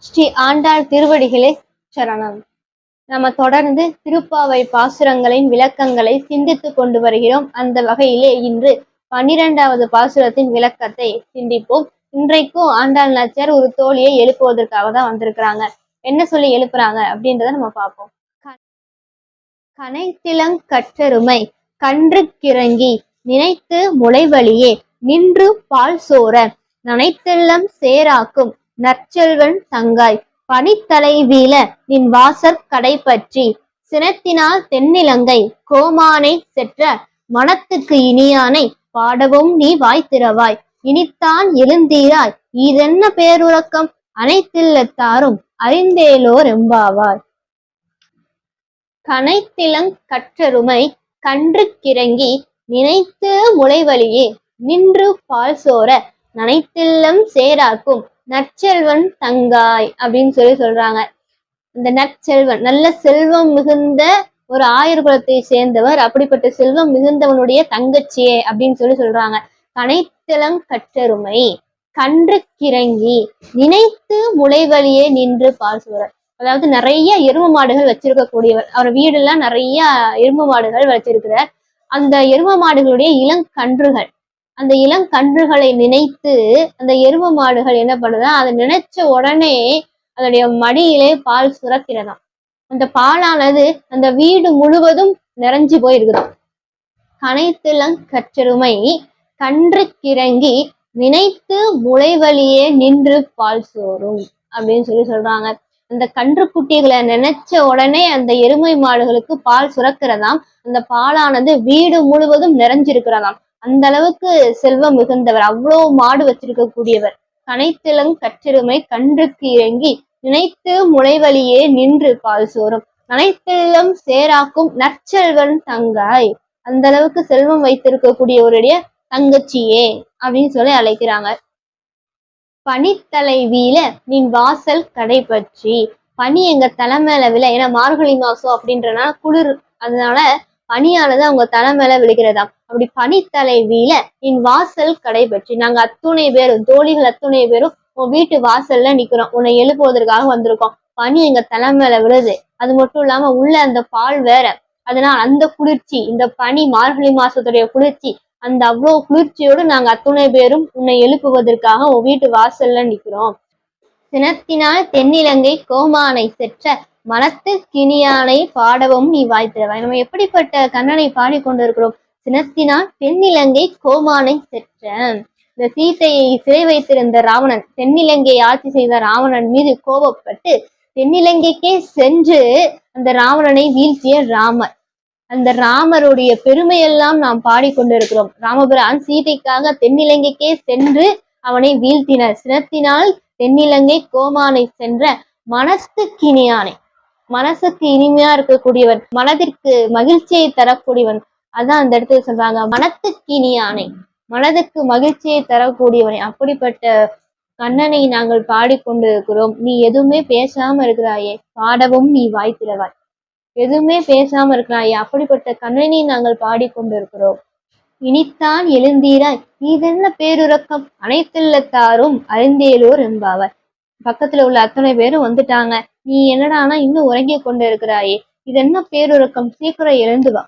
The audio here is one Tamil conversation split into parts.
ஸ்ரீ ஆண்டாள் திருவடிகளே சரணம். நம்ம தொடர்ந்து திருப்பாவை பாசுரங்களின் விளக்கங்களை சிந்தித்துக் கொண்டு வருகிறோம். அந்த வகையிலே இன்று பன்னிரெண்டாவது பாசுரத்தின் விளக்கத்தை சிந்திப்போம். இன்றைக்கும் ஆண்டாள் நாச்சியார் ஒரு தோழியை எழுப்புவதற்காக தான் வந்திருக்கிறாங்க. என்ன சொல்லி எழுப்புறாங்க அப்படின்றத நம்ம பார்ப்போம். க- கன்று கிறங்கி நினைத்து முளைவழியே நின்று பால் சோர நனைத்தெல்லம் சேராக்கும் நற்செல்வன் தங்காய். பனித்தலை வீழ நின் வாசற் கடை பற்றி சினத்தினால் தென்னிலங்கை. கோமானை செற்ற மனத்துக்கு இனியானை பாடவும் நீ வாய்த்திரவாய் இனித்தான் எழுந்தீராய். இதென்ன பேருறக்கம்? அனைத்தில்லத்தாரும் அறிந்தேலோர் எம்பாவாய். கனைத்திலங் கற்றருமை கன்றுக்கிறங்கி நினைத்து முளைவழியே நின்று பால் சோர நனைத்தில்லம் சேராக்கும். நற்செல்வன் தங்காய் அப்படின்னு சொல்லி சொல்றாங்க. இந்த நற்செல்வன் நல்ல செல்வம் மிகுந்த ஒரு ஆயர் குலத்தை சேர்ந்தவர் அப்படிப்பட்ட செல்வம் மிகுந்தவனுடைய தங்கச்சியே அப்படின்னு சொல்லி சொல்றாங்க. கனைத்திலங் கற்றருமை கன்றுக்கிறங்கி நினைத்து முளைவழியே நின்று பால் சோர அதாவது நிறைய எருமை மாடுகள் வச்சிருக்க கூடியவர் அவர் வீடெல்லாம் நிறைய எருமை மாடுகள் வச்சிருக்கிறார். அந்த எருமை மாடுகளுடைய இளங்கன்றுகள் அந்த இளங்கன்றுகளை நினைத்து அந்த எருமை மாடுகள் என்ன பண்ணுதான் அதை நினைச்ச உடனே அதனுடைய மடியிலே பால் சுரக்கிறதாம். அந்த பாலானது அந்த வீடு முழுவதும் நிறைஞ்சு போயிருக்குதாம். கனைத்திலங் கற்றருமை கன்றுக்கிறங்கி நினைத்து முளைவழியே நின்று பால் சோறும் அப்படின்னு சொல்லி சொல்றாங்க. அந்த கன்று குட்டிகளை நினைச்ச உடனே அந்த எருமை மாடுகளுக்கு பால் சுரக்கிறதாம். அந்த பாலானது வீடு முழுவதும் நிறைஞ்சிருக்கிறதாம். அந்த அளவுக்கு செல்வம் மிகுந்தவர். அவ்வளோ மாடு வச்சிருக்க கூடியவர் கனைத்திலங் கற்றிருமை கன்றுக்கு இறங்கி நினைத்து முளைவழியே நின்று பால் சோறும். அனைத்திலும் சேராக்கும் நற்செல்வன் தங்காய். அந்த அளவுக்கு செல்வம் வைத்திருக்கக்கூடியவருடைய தங்கச்சியே அப்படின்னு சொல்லி அழைக்கிறாங்க. பனித்தலைவியில நீ வாசல் கடை பற்றி. பனி எங்க தலை விழ. ஏன்னா மார்கழி மாசம் அப்படின்றனால குளிர். அதனால பனியானது அவங்க தலை மேல விழுகிறதாம். அப்படி பனித்தலைவியில என் வாசல் கடை பற்றி நாங்க அத்துணை பேரும் தோழிகள் அத்துணை பேரும் உன் வீட்டு வாசல்ல நிக்கிறோம். உன்னை எழுப்புவதற்காக வந்திருக்கோம். பனி எங்க தலை மேல விழுது. அது மட்டும் இல்லாம உள்ள அந்த பால் வேற. அதனால அந்த குளிர்ச்சி இந்த பனி மார்கழி மாசத்துடைய குளிர்ச்சி அந்த அவ்வளோ குளிர்ச்சியோடு நாங்க அத்துணை பேரும் உன்னை எழுப்புவதற்காக உன் வீட்டு வாசல்ல நிக்கிறோம். சினத்தினால் தென்னிலங்கை கோமானை செற்ற மனத்து கிணியானை பாடவும் நீ வாய்த்திருவாய் நம்ம எப்படிப்பட்ட கண்ணனை பாடிக்கொண்டிருக்கிறோம் சினத்தினால் தென்னிலங்கை கோமானை செற்ற. இந்த சீதையை சிறை வைத்திருந்த ராவணன் தென்னிலங்கையை ஆட்சி செய்த ராவணன் மீது கோபப்பட்டு தென்னிலங்கைக்கே சென்று அந்த ராவணனை வீழ்த்திய ராமர். அந்த ராமருடைய பெருமையெல்லாம் நாம் பாடிக்கொண்டிருக்கிறோம் ராமபுரான் சீதைக்காக தென்னிலங்கைக்கே சென்று அவனை வீழ்த்தினர். சினத்தினால் தென்னிலங்கை கோமானை சென்ற மனசு கிணியானை. மனசுக்கு இனிமையா இருக்கக்கூடியவன் மனதிற்கு மகிழ்ச்சியை தரக்கூடியவன். அதான் அந்த இடத்துல சொல்றாங்க மனத்துக்கு இனியானை மனதுக்கு மகிழ்ச்சியை தரக்கூடியவனை. அப்படிப்பட்ட கண்ணனை நாங்கள் பாடிக்கொண்டிருக்கிறோம். நீ எதுவுமே பேசாம இருக்கிறாயே. பாடவும் நீ வாய்த்திரவாய் எதுவுமே பேசாம இருக்கிறாயே. அப்படிப்பட்ட கண்ணனை நாங்கள் பாடிக்கொண்டிருக்கிறோம். இனித்தான் எழுந்தீராய். நீதென்ன பேருறக்கம்? அனைத்துள்ளத்தாரும் அறிந்தேலோர் என்பாவர். பக்கத்துல உள்ள அத்தனை பேரும் வந்துட்டாங்க. நீ என்னடானா இன்னும் உறங்கி கொண்டு இருக்கிறாயே? இது என்ன பேருறக்கம் சீக்கிரம் எழுந்து வா.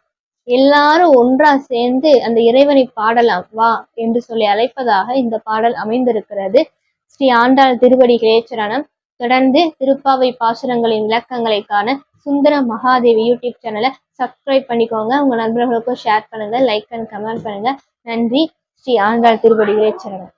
எல்லாரும் ஒன்றா சேர்ந்து அந்த இறைவனை பாடலாம். வா என்று சொல்லி அழைப்பதாக இந்த பாடல் அமைந்திருக்கிறது. ஸ்ரீ ஆண்டாள் திருவடி சரணம் தொடர்ந்து திருப்பாவை பாசுரங்களின் விளக்கங்களை காண சுந்தர மகாதேவி யூடியூப் சேனலை சப்ஸ்கிரைப் பண்ணிக்கோங்க. உங்க நண்பர்களுக்கும் ஷேர் பண்ணுங்க. லைக் அண்ட் கமெண்ட் பண்ணுங்க. நன்றி. ஸ்ரீ ஆண்டாள் திருவடி சரணம்